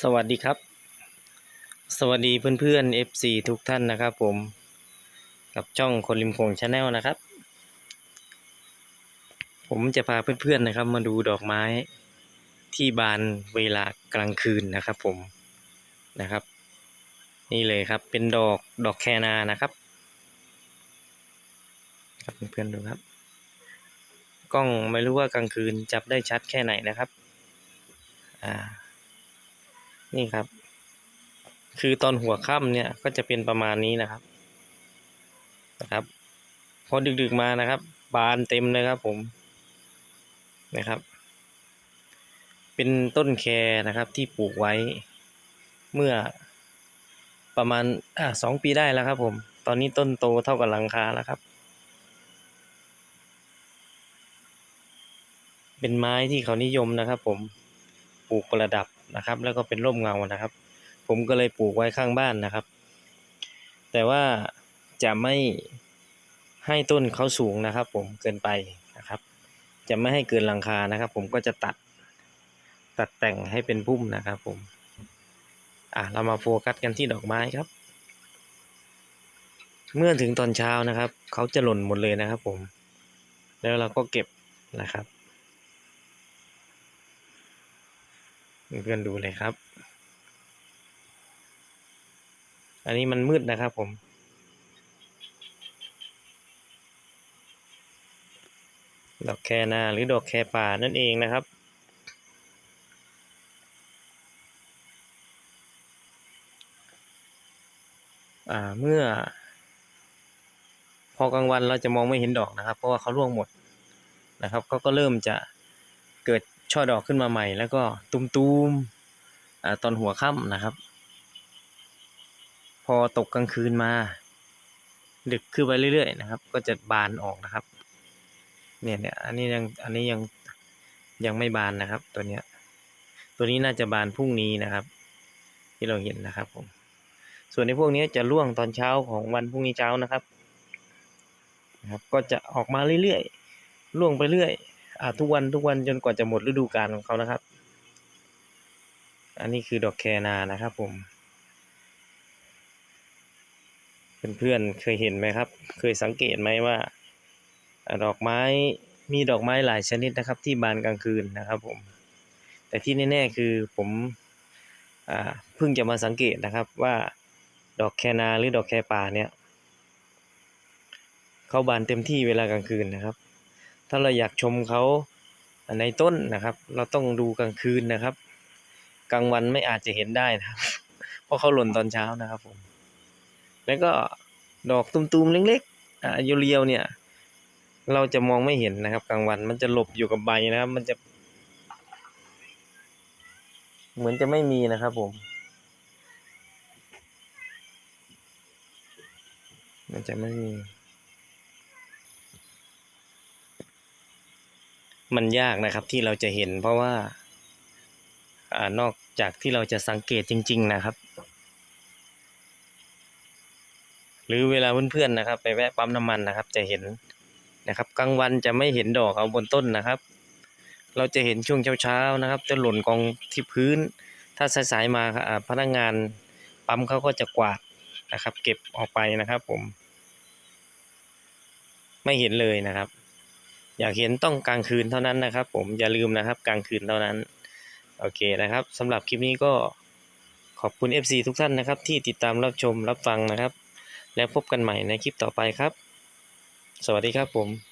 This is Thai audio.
สวัสดีครับ สวัสดีเพื่อนๆ FC ทุกท่านนะครับผม กับช่องคนริมโขงชาแนลนะครับ ผมจะพาเพื่อนๆนะครับ มาดูดอกไม้ที่บานเวลากลางคืนนะครับผมนะครับ นี่เลยครับเป็นดอกดอกแคนานะครับครับเพื่อนๆดูครับ กล้องไม่รู้ว่ากลางคืนจับได้ชัดแค่ไหนนะครับ อ่า นี่ครับ คือตอนหัวค่ำเนี่ยก็จะเป็นประมาณนี้นะครับ นะครับพอดึกๆมานะครับ บานเต็มเลยครับผมนะครับ เป็นต้นแคนะครับที่ปลูกไว้เมื่อประมาณอ่าสองปีได้แล้วครับ ผม ตอนนี้ต้นโตเท่ากับหลังคาแล้วครับ เป็นไม้ที่เขานิยมนะครับ ผมปลูกประดับ นะครับ แล้วก็เป็นร่มเงานะครับ ผมก็เลยปลูกไว้ข้างบ้านนะครับ แต่ว่าจะไม่ให้ต้นเขาสูงนะครับ ผมเกินไปนะครับ จะไม่ให้เกินหลังคานะครับ ผมก็จะตัดตัดแต่งให้เป็นพุ่มนะครับ ผม อะเรามาโฟกัสกันที่ดอกไม้ครับ เมื่อถึงตอนเช้านะครับเขาจะหล่นหมดเลยนะครับ ผม แล้วเราก็เก็บนะครับ เพื่อนดูเลยครับ อันนี้มันมืดนะครับผม ดอกแคนาหรือดอกแคป่านั่นเองนะครับ อ่าเมื่อ พอกลางวันเราจะมองไม่เห็นดอกนะครับ เพราะว่าเขาร่วงหมดนะครับเขาก็เริ่มจะเกิด ช่อดอกขึ้นมาใหม่ แล้วก็ตุ้มๆอตอนหัวค่ำนะครับ พอตกกลางคืนมา ดึกขึ้นไปเรื่อยๆนะครับ ก็จะบานออกนะครับ เนี่ยเนี่ยอันนี้ยังอันนี้ยังยังไม่บานนะครับ ตัวเนี้ย ตัวนี้น่าจะบานพรุ่งนี้นะครับ ที่เราเห็นนะครับผมส่วนในพวกนี้จะร่วงตอนเช้าของวันพรุ่งนี้เช้านะครับนะครับ ก็จะออกมาเรื่อยๆร่วงไปเรื่อย อ่าทุกวันทุกวันจนกว่าจะหมดฤดูกาลของเขานะครับ อันนี้คือดอกแคนานะครับผมเพื่อนๆเคยเห็นไหมครับ เคยสังเกตไหมว่า ดอกไม้มีดอกไม้หลายชนิดนะครับ ที่บานกลางคืนนะครับผม แต่ที่แน่ๆคือผมอ่าเพิ่งจะมาสังเกตนะครับว่าดอกแคนาหรือดอกแคป่าเนี่ย เขาบานเต็มที่เวลากลางคืนนะครับ ถ้าเราอยากชมเขาในต้นนะครับ เราต้องดูกลางคืนนะครับ กลางวันไม่อาจจะเห็นได้นะครับ เพราะเขาหล่นตอนเช้านะครับผม แล้วก็ดอกตุ่มๆเล็กๆอ่าเรียวๆเนี่ย เราจะมองไม่เห็นนะครับ กลางวันมันจะหลบอยู่กับใบนะครับ มันจะ เหมือนจะไม่มีนะครับผม มันจะไม่มี มันยากนะครับที่เราจะเห็นเพราะว่าอ่านอกจากที่เราจะสังเกตจริง ๆนะครับ หรือเวลาเพื่อนๆนะครับ ไปแวะปั๊มน้ำมันนะครับ จะเห็นนะครับกลางวันจะไม่เห็นดอกเอาบนต้นนะครับ เราจะเห็นช่วงเช้าๆนะครับ จะหล่นกองที่พื้น ถ้าสายๆมาอ่าพนักงานปั๊มเขาก็จะกวาดนะครับ เก็บออกไปนะครับ ผม ไม่เห็นเลยนะครับ อยากเห็นต้องกลางคืนเท่านั้นนะครับ ผมอย่าลืมนะครับกลางคืนเท่านั้น โอเคนะครับสำหรับคลิปนี้ก็ขอบคุณ FC ทุกท่านนะครับ ที่ติดตามรับชมรับฟังนะครับ แล้วพบกันใหม่ในคลิปต่อไปครับ สวัสดีครับผม